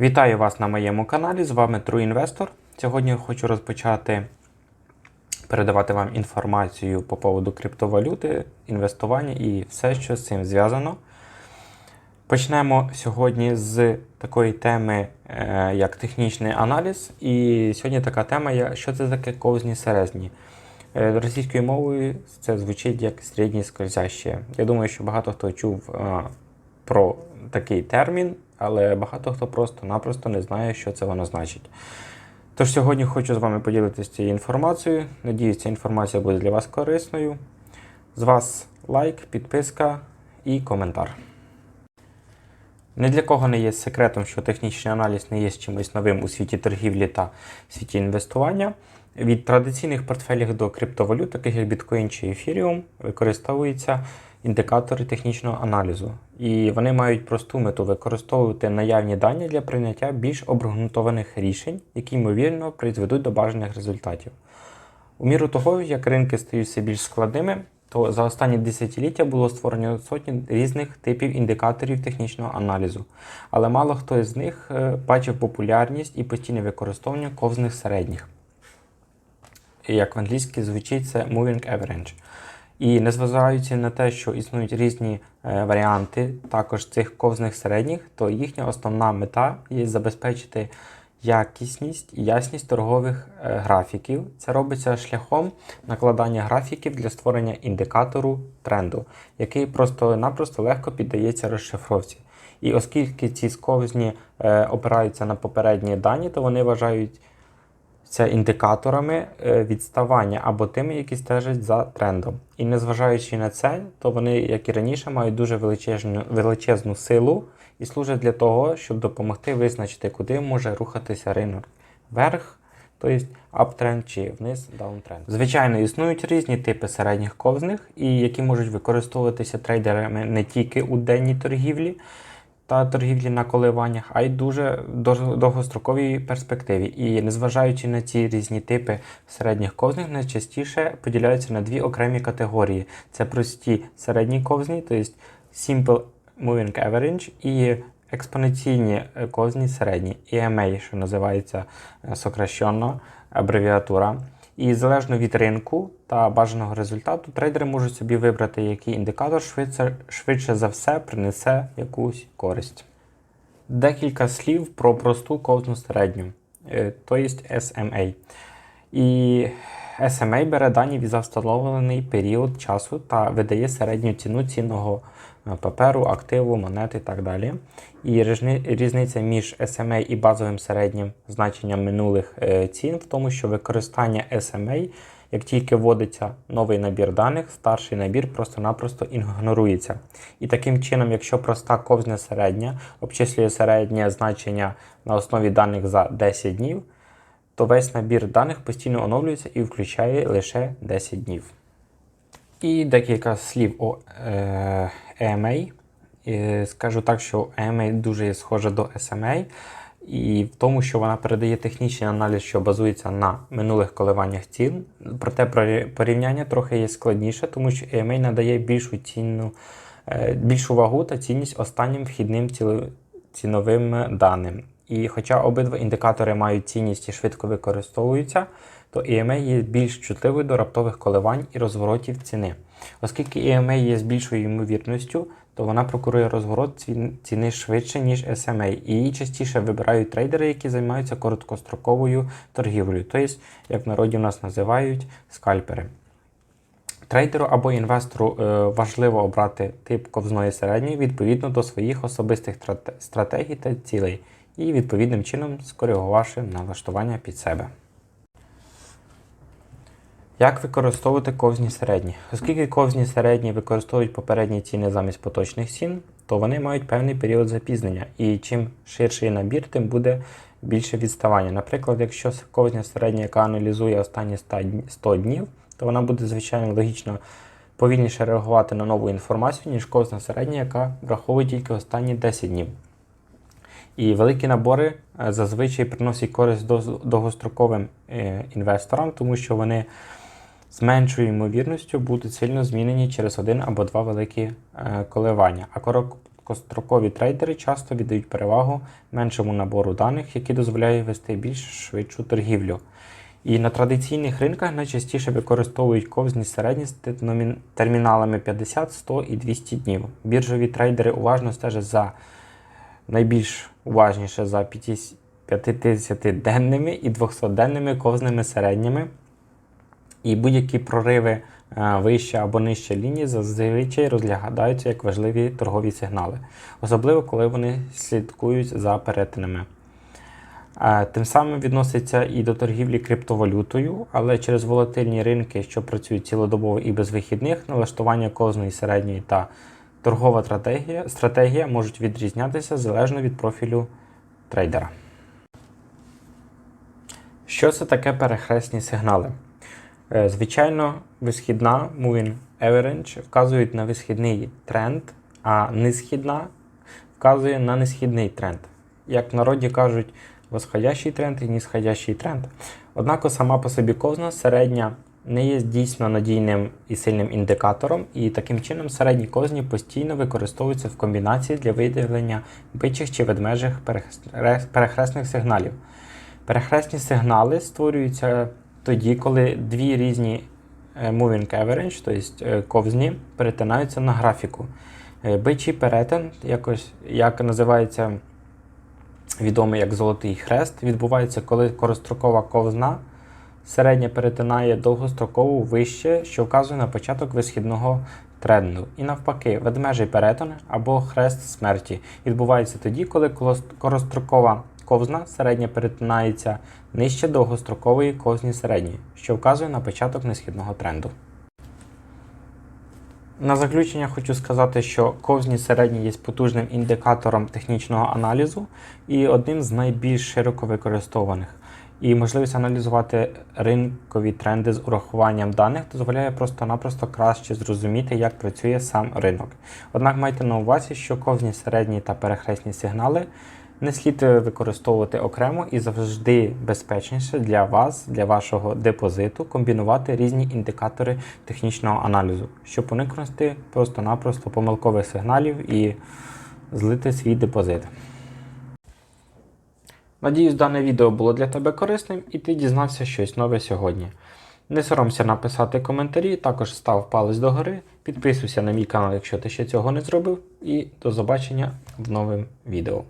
Вітаю вас на моєму каналі. З вами True Investor. Сьогодні я хочу розпочати передавати вам інформацію по поводу криптовалюти, інвестування і все, що з цим зв'язано. Почнемо сьогодні з такої теми, е, як технічний аналіз. І сьогодні така тема, що це таке ковзні серезні. Е, Російською мовою це звучить як середні скользяще. Я думаю, що багато хто чув е, про такий термін, але багато хто просто-напросто не знає, що це воно значить. Тож сьогодні хочу з вами поділитися цією інформацією. Надіюсь, ця інформація буде для вас корисною. З вас лайк, підписка і коментар. Ні для кого не є секретом, що технічний аналіз не є чимось новим у світі торгівлі та світі інвестування. Від традиційних портфелів до криптовалют, таких як біткоін чи ефіріум, використовуються індикатори технічного аналізу. І вони мають просту мету використовувати наявні дані для прийняття більш обґрунтованих рішень, які, ймовірно, призведуть до бажаних результатів. У міру того, як ринки стають все більш складними, то за останні десятиліття було створено сотні різних типів індикаторів технічного аналізу, але мало хто з них е, бачив популярність і постійне використовування ковзних середніх. Як в англійській звучить це Moving Average. І незважаючи на те, що існують різні е, варіанти також цих ковзних середніх, то їхня основна мета є забезпечити якісність і ясність торгових е, графіків. Це робиться шляхом накладання графіків для створення індикатору тренду, який просто-напросто легко піддається розшифровці. І оскільки ці сковзні е, опираються на попередні дані, то вони вважають це індикаторами е, відставання або тими, які стежать за трендом. І незважаючи на це, то вони, як і раніше, мають дуже величезну, величезну силу і служать для того, щоб допомогти визначити, куди може рухатися ринок вверх, тобто аптренд чи вниз даунтренд. Звичайно, існують різні типи середніх ковзних, і які можуть використовуватися трейдерами не тільки у денній торгівлі та торгівлі на коливаннях, а й дуже довгостроковій перспективі. І незважаючи на ці різні типи середніх ковзних, найчастіше поділяються на дві окремі категорії: це прості середні ковзні, тобто Simple Moving Average, і експоненційні е, ковзні середні, EMA, що називається е, сокращенно абревіатура. І залежно від ринку та бажаного результату, трейдери можуть собі вибрати, який індикатор швидше, швидше за все принесе якусь користь. Декілька слів про просту ковзну середню, то тобто SMA. І SMA бере дані за встановлений період часу та видає середню ціну цінного е, паперу, активу, монети і так далі. І різниця між SMA і базовим середнім значенням минулих е, цін в тому, що використання SMA, як тільки вводиться новий набір даних, старший набір просто-напросто ігнорується. І таким чином, якщо проста ковзня середня обчислює середнє значення на основі даних за 10 днів, то весь набір даних постійно оновлюється і включає лише 10 днів. І декілька слів о е, EMA. Е, Скажу так, що EMA дуже є схожа до SMA, і в тому, що вона передає технічний аналіз, що базується на минулих коливаннях цін. Проте порівняння трохи є складніше, тому що EMA надає більшу цінну, е, більшу вагу та цінність останнім вхідним ціновим даним. І хоча обидва індикатори мають цінність і швидко використовуються, то EMA є більш чутливою до раптових коливань і розворотів ціни. Оскільки EMA є з більшою ймовірністю, то вона прокурує розворот ціни швидше, ніж SMA, і її частіше вибирають трейдери, які займаються короткостроковою торгівлею, тобто, як в народі у нас називають, скальпери. Трейдеру або інвестору е, важливо обрати тип ковзної середньої відповідно до своїх особистих стратегій та цілей і відповідним чином скоригувавши налаштування під себе. Як використовувати ковзні середні? Оскільки ковзні середні використовують попередні ціни замість поточних цін, то вони мають певний період запізнення, і чим ширший набір, тим буде більше відставання. Наприклад, якщо ковзня середня, яка аналізує останні 100 днів, то вона буде, звичайно, логічно повільніше реагувати на нову інформацію, ніж ковзна середня, яка враховує тільки останні 10 днів. І великі набори е, зазвичай приносять користь довгостроковим е, інвесторам, тому що вони з меншою ймовірністю будуть сильно змінені через один або два великі е, коливання. А короткострокові трейдери часто віддають перевагу меншому набору даних, які дозволяє вести більш швидшу торгівлю. І на традиційних ринках найчастіше використовують ковзні середні з терміналами 50, 100 і 200 днів. Біржові трейдери уважно стежать за найбільш уважніше за 50-денними і 200-денними ковзними середніми. І будь-які прориви е, вище або нижче лінії зазвичай розглядаються як важливі торгові сигнали, особливо коли вони слідкують за перетинами. Е, Тим самим відноситься і до торгівлі криптовалютою, але через волатильні ринки, що працюють цілодобово і без вихідних, налаштування кожної середньої та торгова стратегія, стратегія можуть відрізнятися залежно від профілю трейдера. Що це таке перехресні сигнали? Е, Звичайно, висхідна Moving Average вказують на висхідний тренд, а нисхідна вказує на несхідний тренд. Як в народі кажуть, восходящий тренд і нисходящий тренд. Однак сама по собі ковзна середня не є дійсно надійним і сильним індикатором, і таким чином середні ковзні постійно використовуються в комбінації для виділення бичих чи ведмежих перехресних сигналів. Перехресні сигнали створюються тоді, коли дві різні е, moving average, тобто ковзні, перетинаються на графіку. Е, Бичий перетин, якось, як називається відомий як золотий хрест, відбувається, коли корострокова ковзна середня перетинає довгострокову вище, що вказує на початок висхідного тренду. І навпаки, ведмежий перетин або хрест смерті відбувається тоді, коли корострокова ковзна середня перетинається нижче довгострокової ковзні середньої, що вказує на початок несхідного тренду. На заключення хочу сказати, що ковзні середні є потужним індикатором технічного аналізу і одним з найбільш широко використовуваних. І можливість аналізувати ринкові тренди з урахуванням даних дозволяє просто-напросто краще зрозуміти, як працює сам ринок. Однак майте на увазі, що ковзні середні та перехресні сигнали не слід використовувати окремо і завжди безпечніше для вас, для вашого депозиту, комбінувати різні індикатори технічного аналізу, щоб уникнути просто-напросто помилкових сигналів і злити свій депозит. Надіюсь, дане відео було для тебе корисним і ти дізнався щось нове сьогодні. Не соромся написати коментарі, також став палець догори, підписуйся на мій канал, якщо ти ще цього не зробив, і до побачення в новим відео.